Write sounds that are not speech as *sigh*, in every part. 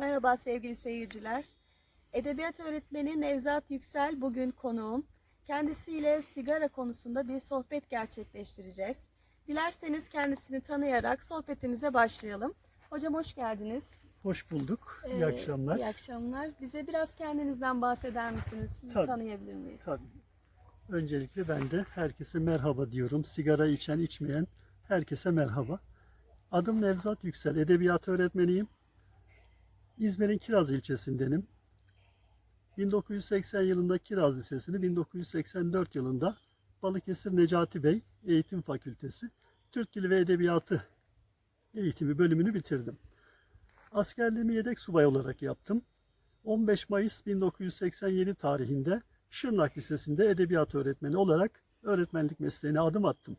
Merhaba sevgili seyirciler. Edebiyat öğretmeni Nevzat Yüksel bugün konuğum. Kendisiyle sigara konusunda bir sohbet gerçekleştireceğiz. Dilerseniz kendisini tanıyarak sohbetimize başlayalım. Hocam hoş geldiniz. Hoş bulduk. İyi Ee, akşamlar. İyi akşamlar. Bize biraz kendinizden bahseder misiniz? Sizi Tabii. tanıyabilir miyiz? Tabii. Öncelikle ben de herkese merhaba diyorum. Sigara içen, içmeyen herkese merhaba. Adım Nevzat Yüksel. Edebiyat öğretmeniyim. İzmir'in Kiraz ilçesindenim. 1980 yılında Kiraz Lisesi'ni, 1984 yılında Balıkesir Necati Bey Eğitim Fakültesi Türk Dili ve Edebiyatı eğitimi bölümünü bitirdim. Askerliğimi yedek subay olarak yaptım. 15 Mayıs 1987 tarihinde Şırnak Lisesi'nde edebiyat öğretmeni olarak öğretmenlik mesleğine adım attım.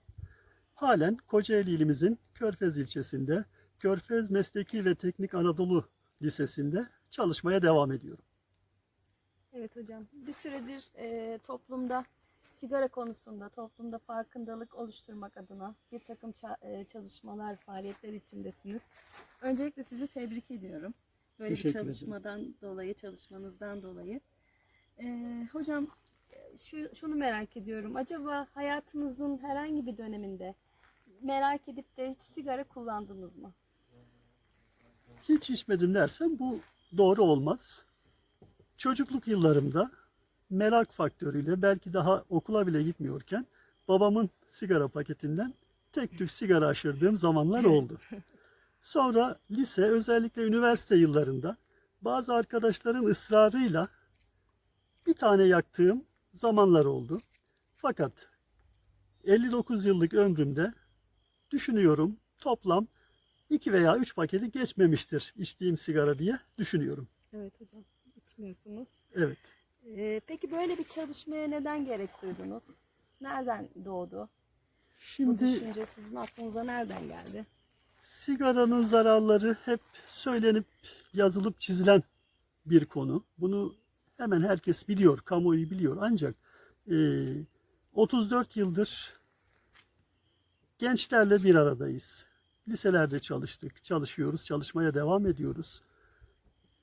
Halen Kocaeli ilimizin Körfez ilçesinde Körfez Mesleki ve Teknik Anadolu Lisesi'nde çalışmaya devam ediyorum. Evet hocam. Bir süredir e, toplumda sigara konusunda toplumda farkındalık oluşturmak adına bir takım e, çalışmalar, faaliyetler içindesiniz. Öncelikle sizi tebrik ediyorum. Böyle bir Teşekkür ederim. çalışmadan dolayı, çalışmanızdan dolayı. E, hocam şu, şunu merak ediyorum. Acaba hayatınızın herhangi bir döneminde merak edip de hiç sigara kullandınız mı? Hiç içmedim dersem bu doğru olmaz. Çocukluk yıllarımda merak faktörüyle belki daha okula bile gitmiyorken babamın sigara paketinden tek tük sigara aşırdığım zamanlar oldu. Sonra lise özellikle üniversite yıllarında bazı arkadaşların ısrarıyla bir tane yaktığım zamanlar oldu. Fakat 59 yıllık ömrümde düşünüyorum toplam 2 veya 3 paketi geçmemiştir içtiğim sigara diye düşünüyorum. Evet hocam. İçmiyorsunuz. Evet. Ee, peki böyle bir çalışmaya neden gerek duydunuz? Nereden doğdu? Bu Şimdi düşünce sizin aklınıza nereden geldi? sigaranın zararları hep söylenip yazılıp çizilen bir konu. Bunu hemen herkes biliyor, kamuoyu biliyor. Ancak e, 34 yıldır gençlerle bir aradayız. Liselerde çalıştık, çalışıyoruz, çalışmaya devam ediyoruz.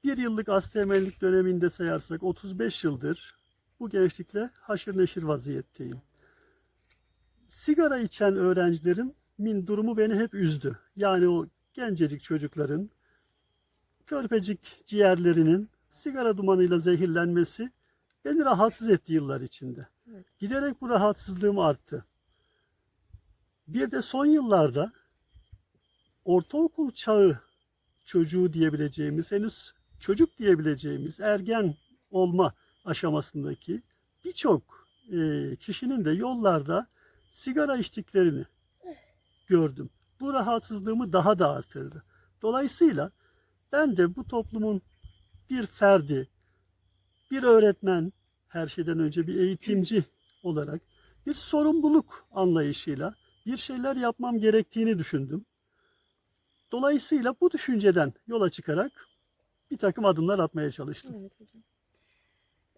Bir yıllık asteğmenlik döneminde sayarsak 35 yıldır bu gençlikle haşır neşir vaziyetteyim. Sigara içen öğrencilerin min durumu beni hep üzdü. Yani o gencecik çocukların körpecik ciğerlerinin sigara dumanıyla zehirlenmesi beni rahatsız etti yıllar içinde. Evet. Giderek bu rahatsızlığım arttı. Bir de son yıllarda ortaokul çağı çocuğu diyebileceğimiz, henüz çocuk diyebileceğimiz ergen olma aşamasındaki birçok e, kişinin de yollarda sigara içtiklerini gördüm. Bu rahatsızlığımı daha da artırdı. Dolayısıyla ben de bu toplumun bir ferdi, bir öğretmen, her şeyden önce bir eğitimci olarak bir sorumluluk anlayışıyla bir şeyler yapmam gerektiğini düşündüm. Dolayısıyla bu düşünceden yola çıkarak bir takım adımlar atmaya çalıştım. Evet hocam.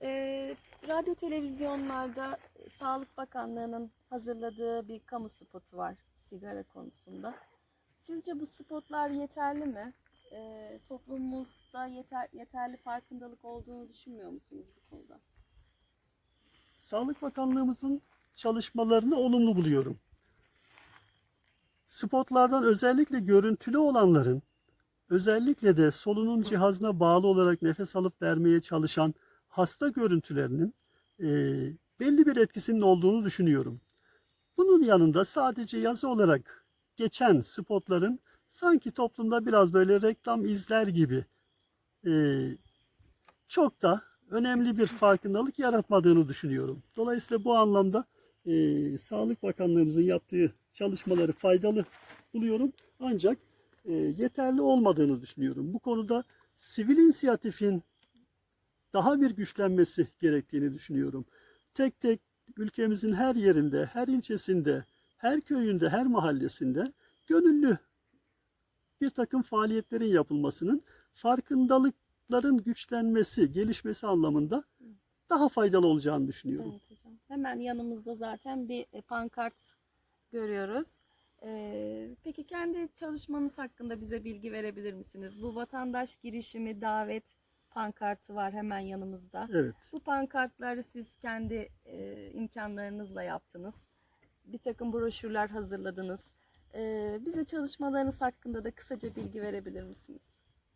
Ee, radyo televizyonlarda Sağlık Bakanlığı'nın hazırladığı bir kamu spotu var sigara konusunda. Sizce bu spotlar yeterli mi? Ee, toplumumuzda yeter, yeterli farkındalık olduğunu düşünmüyor musunuz bu konuda? Sağlık Bakanlığımızın çalışmalarını olumlu buluyorum. Spotlardan özellikle görüntülü olanların, özellikle de solunum cihazına bağlı olarak nefes alıp vermeye çalışan hasta görüntülerinin e, belli bir etkisinin olduğunu düşünüyorum. Bunun yanında sadece yazı olarak geçen spotların sanki toplumda biraz böyle reklam izler gibi e, çok da önemli bir farkındalık yaratmadığını düşünüyorum. Dolayısıyla bu anlamda e, Sağlık Bakanlığımızın yaptığı çalışmaları faydalı buluyorum. Ancak e, yeterli olmadığını düşünüyorum. Bu konuda sivil inisiyatifin daha bir güçlenmesi gerektiğini düşünüyorum. Tek tek ülkemizin her yerinde, her ilçesinde, her köyünde, her mahallesinde gönüllü bir takım faaliyetlerin yapılmasının farkındalıkların güçlenmesi, gelişmesi anlamında daha faydalı olacağını düşünüyorum. Evet hocam. Hemen yanımızda zaten bir e, pankart görüyoruz. Ee, peki kendi çalışmanız hakkında bize bilgi verebilir misiniz? Bu vatandaş girişimi davet pankartı var hemen yanımızda. Evet. Bu pankartları siz kendi e, imkanlarınızla yaptınız. Bir takım broşürler hazırladınız. Ee, bize çalışmalarınız hakkında da kısaca bilgi verebilir misiniz?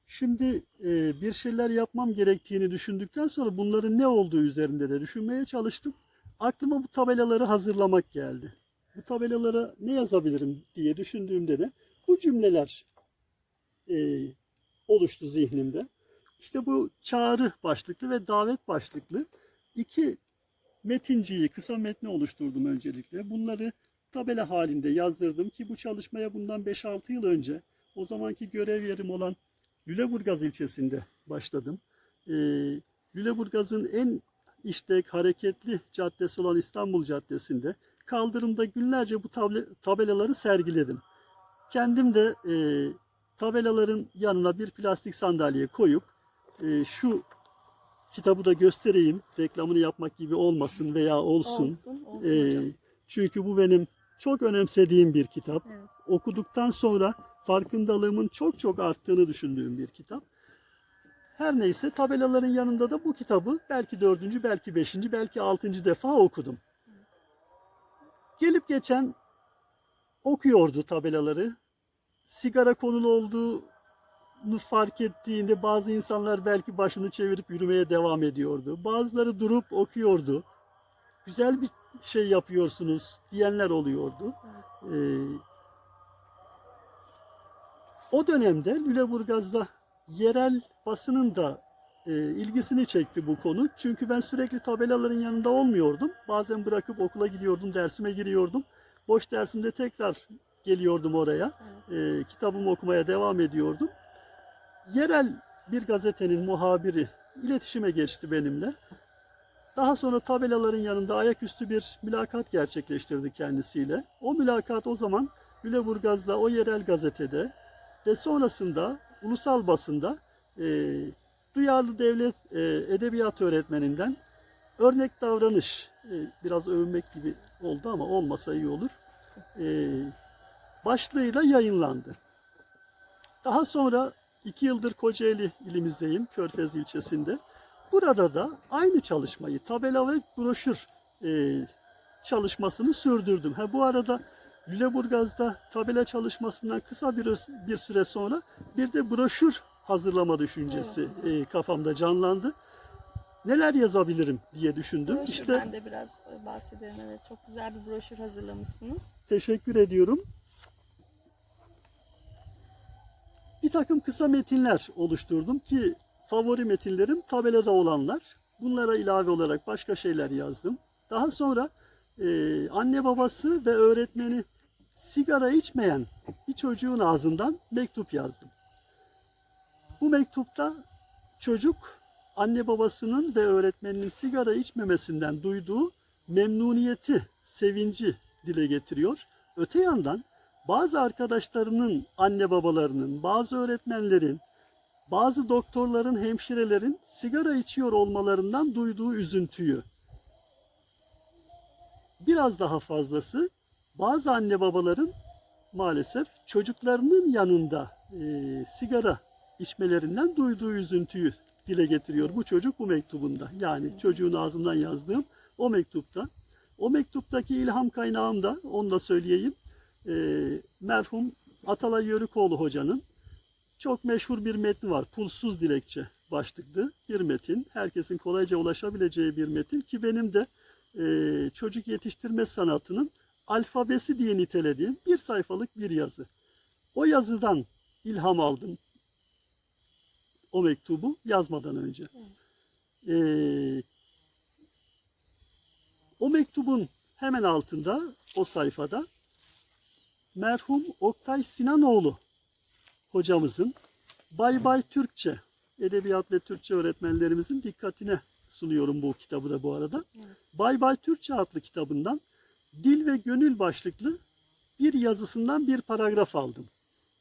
Şimdi e, bir şeyler yapmam gerektiğini düşündükten sonra bunların ne olduğu üzerinde de düşünmeye çalıştım. Aklıma bu tabelaları hazırlamak geldi. Bu tabelalara ne yazabilirim diye düşündüğümde de bu cümleler e, oluştu zihnimde. İşte bu çağrı başlıklı ve davet başlıklı iki metinciyi, kısa metni oluşturdum öncelikle. Bunları tabela halinde yazdırdım ki bu çalışmaya bundan 5-6 yıl önce o zamanki görev yerim olan Lüleburgaz ilçesinde başladım. Ee, Lüleburgaz'ın en işlek, hareketli caddesi olan İstanbul Caddesi'nde kaldırımda günlerce bu tabelaları sergiledim. Kendim de e, tabelaların yanına bir plastik sandalye koyup e, şu kitabı da göstereyim. Reklamını yapmak gibi olmasın veya olsun. Olsun, olsun hocam. çünkü bu benim çok önemsediğim bir kitap Evet. okuduktan sonra farkındalığımın çok çok arttığını düşündüğüm bir kitap. Her neyse tabelaların yanında da bu kitabı belki dördüncü, belki beşinci, belki altıncı defa okudum. Gelip geçen okuyordu tabelaları. Sigara konulu olduğunu fark ettiğinde bazı insanlar belki başını çevirip yürümeye devam ediyordu. Bazıları durup okuyordu. Güzel bir şey yapıyorsunuz diyenler oluyordu. Ee, o dönemde Lüleburgaz'da yerel basının da e, ilgisini çekti bu konu. Çünkü ben sürekli tabelaların yanında olmuyordum. Bazen bırakıp okula gidiyordum, dersime giriyordum. Boş dersimde tekrar geliyordum oraya. E, kitabımı okumaya devam ediyordum. Yerel bir gazetenin muhabiri iletişime geçti benimle. Daha sonra tabelaların yanında ayaküstü bir mülakat gerçekleştirdi kendisiyle. O mülakat o zaman Lüleburgaz'da o yerel gazetede ve sonrasında ulusal basında e, duyarlı devlet e, edebiyat öğretmeninden örnek davranış e, biraz övünmek gibi oldu ama olmasa iyi olur. E, başlığıyla yayınlandı. Daha sonra iki yıldır Kocaeli ilimizdeyim, Körfez ilçesinde. Burada da aynı çalışmayı, tabela ve broşür e, çalışmasını sürdürdüm. Ha, bu arada Lüleburgaz'da tabela çalışmasından kısa bir, bir süre sonra bir de broşür hazırlama düşüncesi e, kafamda canlandı. Neler yazabilirim diye düşündüm. Broşürden İşte de biraz e, bahsedelim. Evet, çok güzel bir broşür hazırlamışsınız. teşekkür ediyorum. Bir takım kısa metinler oluşturdum ki favori metinlerim tabelada olanlar. Bunlara ilave olarak başka şeyler yazdım. Daha sonra e, anne babası ve öğretmeni sigara içmeyen bir çocuğun ağzından mektup yazdım. Bu mektupta çocuk anne babasının ve öğretmeninin sigara içmemesinden duyduğu memnuniyeti, sevinci dile getiriyor. Öte yandan bazı arkadaşlarının anne babalarının, bazı öğretmenlerin, bazı doktorların, hemşirelerin sigara içiyor olmalarından duyduğu üzüntüyü. Biraz daha fazlası bazı anne babaların maalesef çocuklarının yanında e, sigara içmelerinden duyduğu üzüntüyü dile getiriyor bu çocuk bu mektubunda. Yani çocuğun ağzından yazdığım o mektupta. O mektuptaki ilham kaynağım da onu da söyleyeyim. E, merhum Atalay Yörükoğlu hocanın çok meşhur bir metni var. Pulsuz dilekçe başlıklı bir metin. Herkesin kolayca ulaşabileceği bir metin ki benim de e, çocuk yetiştirme sanatının alfabesi diye nitelediğim bir sayfalık bir yazı. O yazıdan ilham aldım. O mektubu yazmadan önce. E, o mektubun hemen altında o sayfada merhum Oktay Sinanoğlu hocamızın Bay Bay Türkçe, Edebiyat ve Türkçe öğretmenlerimizin dikkatine sunuyorum bu kitabı da bu arada. Evet. Bay Bay Türkçe adlı kitabından Dil ve Gönül başlıklı bir yazısından bir paragraf aldım.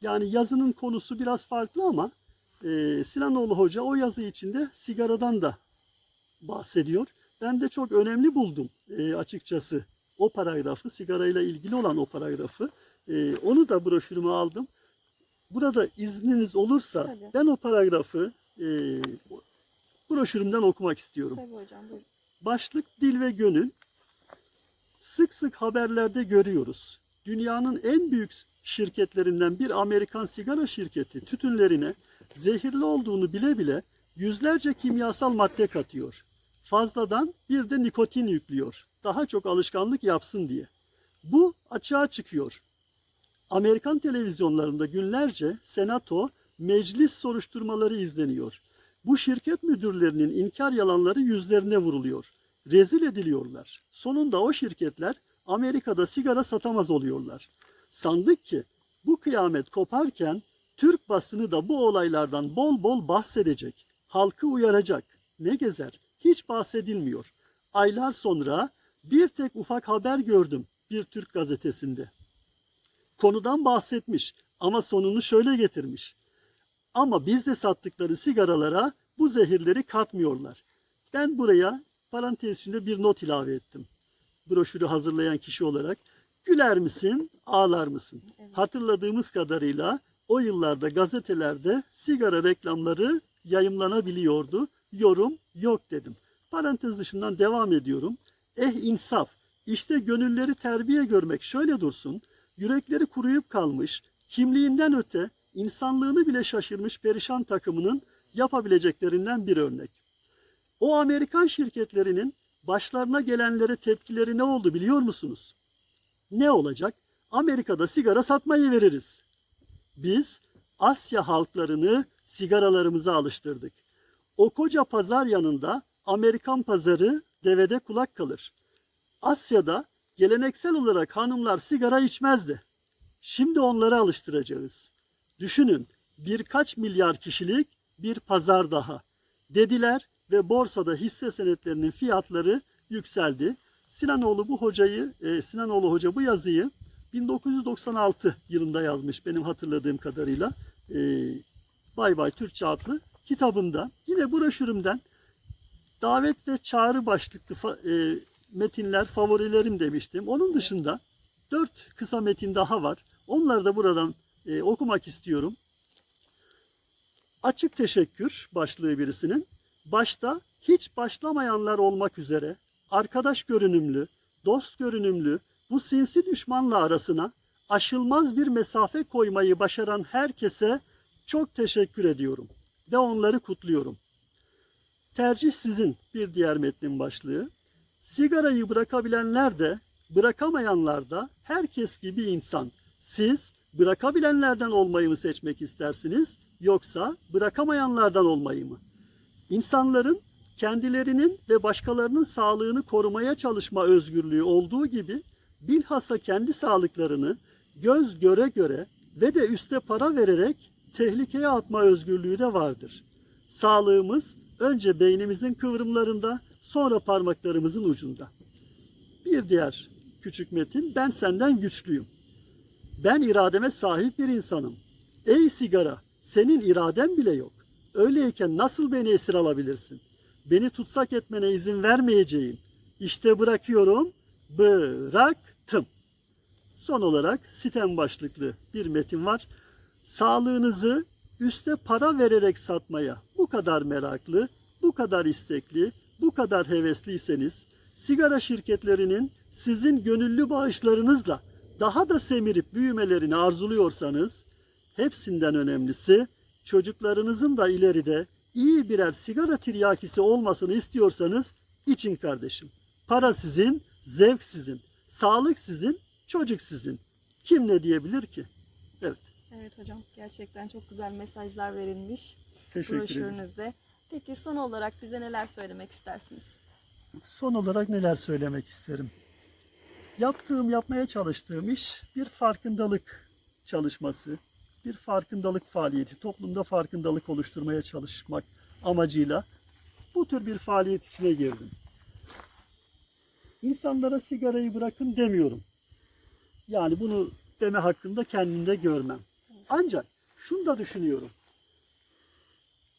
Yani yazının konusu biraz farklı ama e, Sinanoğlu Hoca o yazı içinde sigaradan da bahsediyor. Ben de çok önemli buldum e, açıkçası o paragrafı, sigarayla ilgili olan o paragrafı. Ee, onu da broşürüme aldım. Burada izniniz olursa Tabii. ben o paragrafı e, broşürümden okumak istiyorum. Tabii hocam buyurun. Başlık dil ve gönül. Sık sık haberlerde görüyoruz. Dünyanın en büyük şirketlerinden bir Amerikan sigara şirketi tütünlerine zehirli olduğunu bile bile yüzlerce kimyasal madde katıyor. Fazladan bir de nikotin yüklüyor. Daha çok alışkanlık yapsın diye. Bu açığa çıkıyor. Amerikan televizyonlarında günlerce senato, meclis soruşturmaları izleniyor. Bu şirket müdürlerinin inkar yalanları yüzlerine vuruluyor. Rezil ediliyorlar. Sonunda o şirketler Amerika'da sigara satamaz oluyorlar. Sandık ki bu kıyamet koparken Türk basını da bu olaylardan bol bol bahsedecek. Halkı uyaracak. Ne gezer? Hiç bahsedilmiyor. Aylar sonra bir tek ufak haber gördüm bir Türk gazetesinde. Konudan bahsetmiş ama sonunu şöyle getirmiş. Ama bizde sattıkları sigaralara bu zehirleri katmıyorlar. Ben buraya parantez içinde bir not ilave ettim. Broşürü hazırlayan kişi olarak. Güler misin, ağlar mısın? Evet. Hatırladığımız kadarıyla o yıllarda gazetelerde sigara reklamları yayımlanabiliyordu. Yorum yok dedim. Parantez dışından devam ediyorum. Eh insaf. İşte gönülleri terbiye görmek şöyle dursun. Yürekleri kuruyup kalmış, kimliğinden öte insanlığını bile şaşırmış perişan takımının yapabileceklerinden bir örnek. O Amerikan şirketlerinin başlarına gelenlere tepkileri ne oldu biliyor musunuz? Ne olacak? Amerika'da sigara satmayı veririz. Biz Asya halklarını sigaralarımıza alıştırdık. O koca pazar yanında Amerikan pazarı devede kulak kalır. Asya'da geleneksel olarak hanımlar sigara içmezdi. Şimdi onları alıştıracağız. Düşünün birkaç milyar kişilik bir pazar daha. Dediler ve borsada hisse senetlerinin fiyatları yükseldi. Sinanoğlu bu hocayı, e, Sinanoğlu hoca bu yazıyı 1996 yılında yazmış benim hatırladığım kadarıyla. E, Bay Bay Türkçe adlı kitabında. Yine broşürümden davet ve çağrı başlıklı fa- e, metinler favorilerim demiştim. Onun dışında dört kısa metin daha var. Onları da buradan e, okumak istiyorum. Açık teşekkür başlığı birisinin. Başta hiç başlamayanlar olmak üzere arkadaş görünümlü, dost görünümlü bu sinsi düşmanla arasına aşılmaz bir mesafe koymayı başaran herkese çok teşekkür ediyorum ve onları kutluyorum. Tercih sizin bir diğer metnin başlığı. Sigarayı bırakabilenler de bırakamayanlar da herkes gibi insan. Siz bırakabilenlerden olmayı mı seçmek istersiniz yoksa bırakamayanlardan olmayı mı? İnsanların kendilerinin ve başkalarının sağlığını korumaya çalışma özgürlüğü olduğu gibi bilhassa kendi sağlıklarını göz göre göre ve de üste para vererek tehlikeye atma özgürlüğü de vardır. Sağlığımız önce beynimizin kıvrımlarında, sonra parmaklarımızın ucunda. Bir diğer küçük metin, ben senden güçlüyüm. Ben irademe sahip bir insanım. Ey sigara, senin iraden bile yok. Öyleyken nasıl beni esir alabilirsin? Beni tutsak etmene izin vermeyeceğim. İşte bırakıyorum, bıraktım. Son olarak sitem başlıklı bir metin var. Sağlığınızı üste para vererek satmaya bu kadar meraklı, bu kadar istekli, bu kadar hevesliyseniz sigara şirketlerinin sizin gönüllü bağışlarınızla daha da semirip büyümelerini arzuluyorsanız hepsinden önemlisi çocuklarınızın da ileride iyi birer sigara tiryakisi olmasını istiyorsanız için kardeşim. Para sizin, zevk sizin, sağlık sizin, çocuk sizin. Kim ne diyebilir ki? Evet. Evet hocam gerçekten çok güzel mesajlar verilmiş Teşekkür ederim. broşürünüzde. Peki son olarak bize neler söylemek istersiniz? Son olarak neler söylemek isterim? Yaptığım, yapmaya çalıştığım iş bir farkındalık çalışması, bir farkındalık faaliyeti, toplumda farkındalık oluşturmaya çalışmak amacıyla bu tür bir faaliyet içine girdim. İnsanlara sigarayı bırakın demiyorum. Yani bunu deme hakkında kendimde görmem. Ancak şunu da düşünüyorum.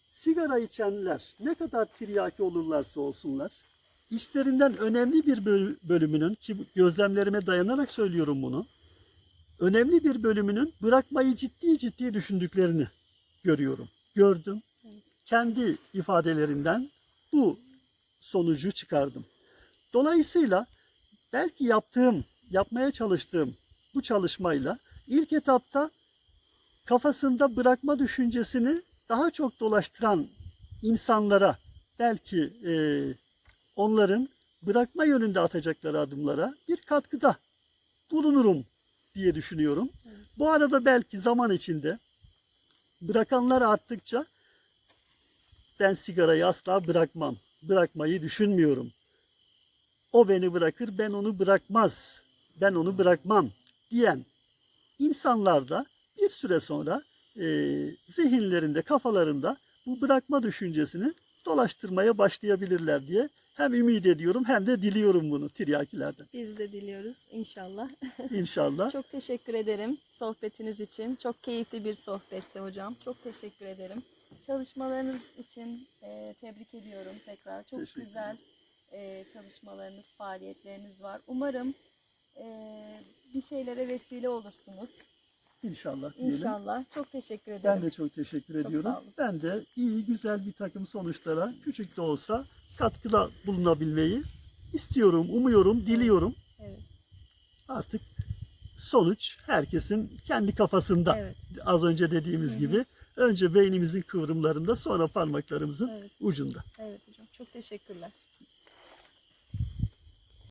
Sigara içenler ne kadar tiryaki olurlarsa olsunlar, İşlerinden önemli bir böl- bölümünün ki gözlemlerime dayanarak söylüyorum bunu. önemli bir bölümünün bırakmayı ciddi ciddi düşündüklerini görüyorum. Gördüm. Kendi ifadelerinden bu sonucu çıkardım. Dolayısıyla belki yaptığım, yapmaya çalıştığım bu çalışmayla ilk etapta kafasında bırakma düşüncesini daha çok dolaştıran insanlara belki e, onların bırakma yönünde atacakları adımlara bir katkıda bulunurum diye düşünüyorum. Evet. Bu arada belki zaman içinde bırakanlar arttıkça ben sigarayı asla bırakmam. Bırakmayı düşünmüyorum. O beni bırakır, ben onu bırakmaz. Ben onu bırakmam diyen insanlar da bir süre sonra e, zihinlerinde, kafalarında bu bırakma düşüncesini dolaştırmaya başlayabilirler diye hem ümit ediyorum hem de diliyorum bunu tiryakilerden. Biz de diliyoruz inşallah. *laughs* İnşallah. Çok teşekkür ederim sohbetiniz için. Çok keyifli bir sohbetti hocam. Çok teşekkür ederim. Çalışmalarınız için e, tebrik ediyorum tekrar. Çok güzel çalışmalarınız, faaliyetleriniz var. Umarım e, bir şeylere vesile olursunuz. İnşallah diyelim. İnşallah. Çok teşekkür ederim. Ben de çok teşekkür Çok ediyorum. Ben de iyi, güzel bir takım sonuçlara küçük de olsa katkıda bulunabilmeyi istiyorum, umuyorum, diliyorum. Evet. Artık sonuç herkesin kendi kafasında. Evet. Az önce dediğimiz Hı hı. gibi önce beynimizin kıvrımlarında sonra parmaklarımızın Evet. ucunda. Evet hocam. Çok teşekkürler.